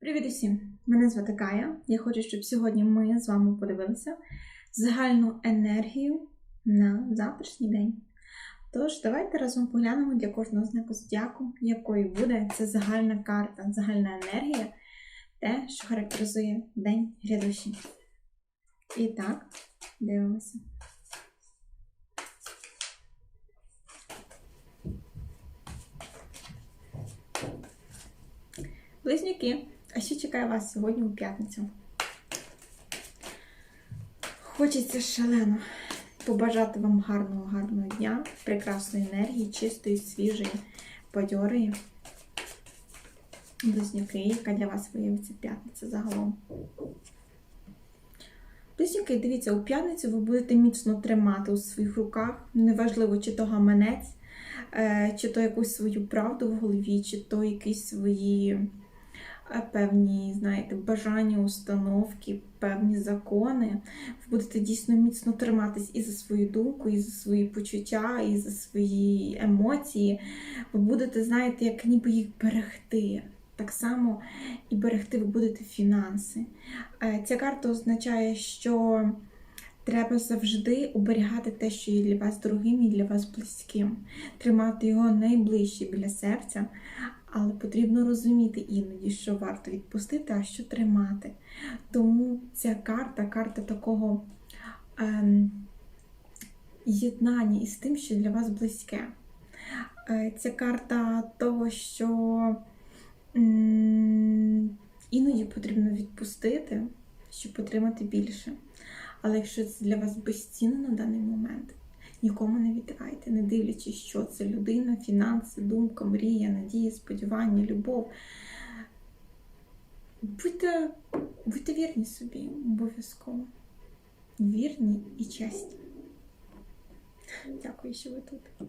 Привіт усім! Мене звати Кая. Я хочу, щоб сьогодні ми з вами подивилися загальну енергію на завтрашній день. Тож, давайте разом поглянемо для кожного знаку зодіаку, якою буде ця загальна карта, загальна енергія, те, що характеризує день грядущий. І так, дивимося. Близнюки, а що чекає вас сьогодні у п'ятницю? Хочеться шалено побажати вам гарного, гарного дня, прекрасної енергії, чистої, свіжої, бадьорої. Близнюки, яка для вас виявиться п'ятниця загалом. Близнюки, дивіться, у п'ятницю ви будете міцно тримати у своїх руках, неважливо, чи то гаманець, е, чи то якусь свою правду в голові, чи то якісь свої певні, знаєте, бажання, установки, певні закони. Ви будете дійсно міцно триматись і за свою думку, і за свої почуття, і за свої емоції. Ви будете, знаєте, як ніби їх берегти. Так само і берегти ви будете фінанси. Е, Ця карта означає, що треба завжди оберігати те, що є для вас дорогим і для вас близьким, тримати його найближче біля серця, але потрібно розуміти іноді, що варто відпустити, а що тримати. Тому ця карта карта такого ем, єднання із тим, що для вас близьке. Е, Ця карта того, що м, іноді потрібно відпустити, щоб отримати більше. Але якщо це для вас безцінно на даний момент, нікому не віддавайте, не дивлячись, що це людина, фінанси, думка, мрія, надія, сподівання, любов. Будьте, будьте вірні собі обов'язково. Вірні і чесні. Дякую, що ви тут.